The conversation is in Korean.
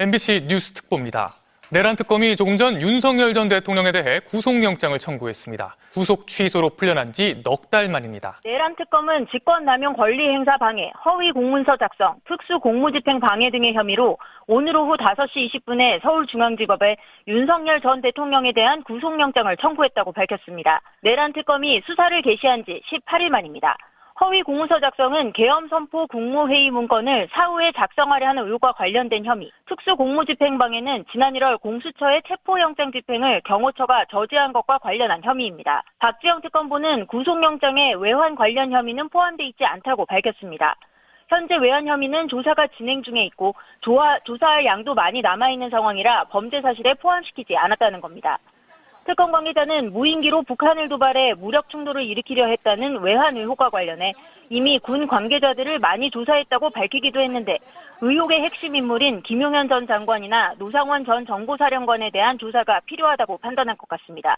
MBC 뉴스 특보입니다. 내란 특검이 조금 전 윤석열 전 대통령에 대해 구속영장을 청구했습니다. 구속 취소로 풀려난 지 넉 달 만입니다. 내란 특검은 직권남용 권리행사 방해, 허위 공문서 작성, 특수 공무집행 방해 등의 혐의로 오늘 오후 5시 20분에 서울중앙지법에 윤석열 전 대통령에 대한 구속영장을 청구했다고 밝혔습니다. 내란 특검이 수사를 개시한 지 18일 만입니다. 허위 공문서 작성은 계엄 선포 국무회의 문건을 사후에 작성하려 하는 의혹과 관련된 혐의, 특수 공무집행방해는 지난 1월 공수처의 체포영장 집행을 경호처가 저지한 것과 관련한 혐의입니다. 박지영 특검보는 구속영장에 외환 관련 혐의는 포함돼 있지 않다고 밝혔습니다. 현재 외환 혐의는 조사가 진행 중에 있고 조사, 조사할 양도 많이 남아있는 상황이라 범죄 사실에 포함시키지 않았다는 겁니다. 특검 관계자는 무인기로 북한을 도발해 무력 충돌을 일으키려 했다는 외환 의혹과 관련해 이미 군 관계자들을 많이 조사했다고 밝히기도 했는데 의혹의 핵심 인물인 김용현 전 장관이나 노상원 전 정보사령관에 대한 조사가 필요하다고 판단한 것 같습니다.